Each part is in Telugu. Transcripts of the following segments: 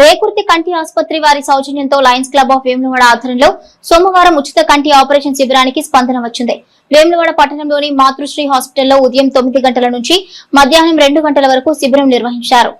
రేకుర్తి కంటి ఆసుపత్రి వారి సౌజన్యంతో లయన్స్ క్లబ్ ఆఫ్ వేములవాడ ఆధ్వర్యంలో సోమవారం ఉచిత కంటి ఆపరేషన్ శిబిరానికి స్పందన వచ్చింది. వేములవాడ పట్టణంలోని మాతృశ్రీ హాస్పిటల్లో ఉదయం తొమ్మిది గంటల నుంచి మధ్యాహ్నం రెండు గంటల వరకు శిబిరం నిర్వహించారు.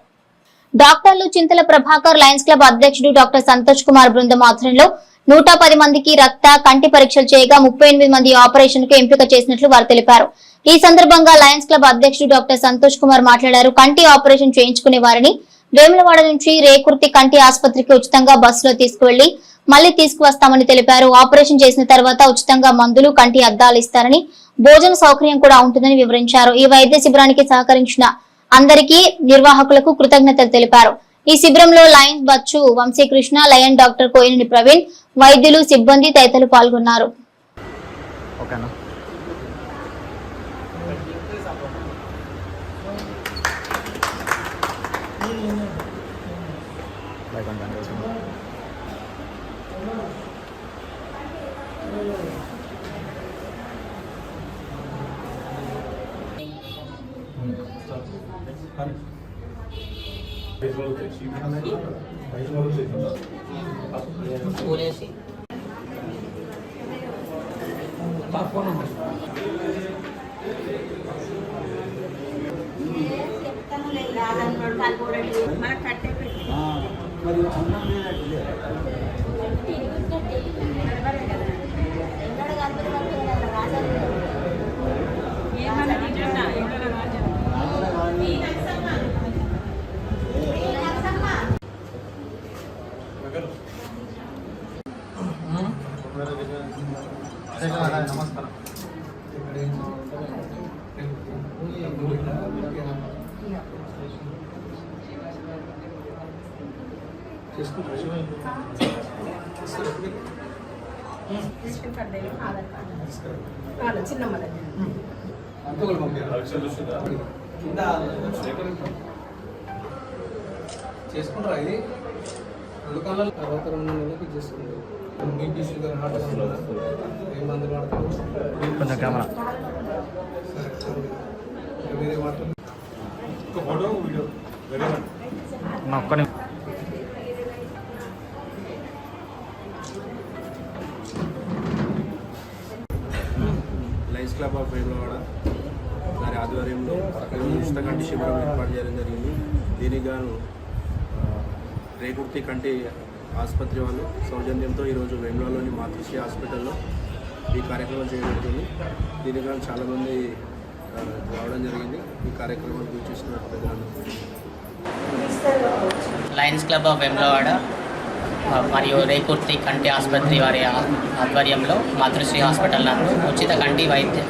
డాక్టర్లు చింతల ప్రభాకర్ లయన్స్ క్లబ్ అధ్యక్షుడు డాక్టర్ సంతోష్ కుమార్ బృందం ఆధ్వర్యంలో నూట పది మందికి రక్త కంటి పరీక్షలు చేయగా ముప్పై ఎనిమిది మంది ఆపరేషన్కు ఎంపిక చేసినట్లు వారు తెలిపారు. ఈ సందర్భంగా లయన్స్ క్లబ్ అధ్యక్షుడు డాక్టర్ సంతోష్ కుమార్ మాట్లాడారు. కంటి ఆపరేషన్ చేయించుకునే వారిని వేములవాడ నుంచి రేకుర్తి కంటి ఆసుపత్రికి ఉచితంగా బస్సులో తీసుకువెళ్ళి మళ్ళీ తీసుకువస్తామని తెలిపారు. ఆపరేషన్ చేసిన తర్వాత ఉచితంగా మందులు కంటి అద్దాలు ఇస్తారని భోజన సౌకర్యం కూడా ఉంటుందని వివరించారు. ఈ వైద్య శిబిరానికి సహకరించిన అందరికీ నిర్వాహకులకు కృతజ్ఞతలు తెలిపారు. ఈ శిబిరంలో Lions Bachchu Vamsikrishna lion doctor కోయినని Praveen వైద్యులు సిబ్బంది తదితరులు పాల్గొన్నారు. ఓకేనా బై కొంచెం కొంచెం. పూలేసి నిజంగా ఎవరైనా రాజా నమస్కారం. చిన్నమ్మ చేసుకుంటారా ఇది రెండు కాలాలు తర్వాత రెండు నెలలకి చేసుకుంటారు బీపీ షుగర్ హార్ట్ ఏ మందులు వాడతారు కొంచెం కెమెరా. వేరే వాటర్ నా ఒక్క ప్రెస్ క్లబ్ ఆఫ్ వేములవాడ వారి ఆధ్వర్యంలో ఉచిత కంటి శిబిరం ఏర్పాటు చేయడం జరిగింది. దీనికి గాను రేకుర్తి కంటి ఆసుపత్రి వాళ్ళు సౌజన్యంతో ఈరోజు వేములవాడలోని మాతృశ్రీ హాస్పిటల్లో ఈ కార్యక్రమం చేయబడుతుంది దీనికి గాను చాలామంది రావడం జరిగింది. ఈ కార్యక్రమాన్ని వీక్షిస్తున్న ప్రజలందరూ లయన్స్ క్లబ్ ఆఫ్ వేములవాడ మరియు రేకుర్తి కంటి ఆసుపత్రి వారి ఆధ్వర్యంలో మాతృశ్రీ హాస్పిటల్ నందు ఉచిత కంటి వైద్య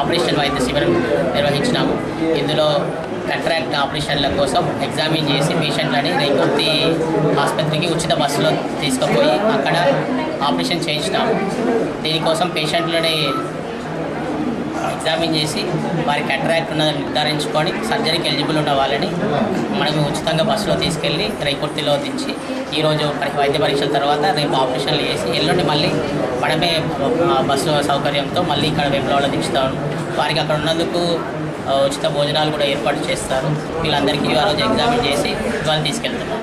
ఆపరేషన్ వైద్య శిబిరం నిర్వహించినాము. ఇందులో కట్రాక్ట్ ఆపరేషన్ల కోసం ఎగ్జామిన్ చేసి పేషెంట్లని రేకుర్తి ఆసుపత్రికి ఉచిత బస్సులో తీసుకుపోయి అక్కడ ఆపరేషన్ చేయించినాము. దీనికోసం పేషెంట్లని ఎగ్జామిన్ చేసి వారికి అట్రాక్ట్ ఉన్నదని నిర్ధారించుకొని సర్జరీకి ఎలిజిబుల్ ఉన్న వాళ్ళని మనకు ఉచితంగా బస్సులో తీసుకెళ్ళి రేకుర్తిలో దించి ఈరోజు వైద్య పరీక్షల తర్వాత రేపు ఆపరేషన్లు చేసి ఎల్లుండి మళ్ళీ మనమే బస్సు సౌకర్యంతో మళ్ళీ ఇక్కడ వెంబడలో దించుతాము వారికి అక్కడ ఉన్నందుకు ఉచిత భోజనాలు కూడా ఏర్పాటు చేస్తారు. వీళ్ళందరికీ ఆ రోజు ఎగ్జామిన్ చేసి వాళ్ళు తీసుకెళ్తున్నారు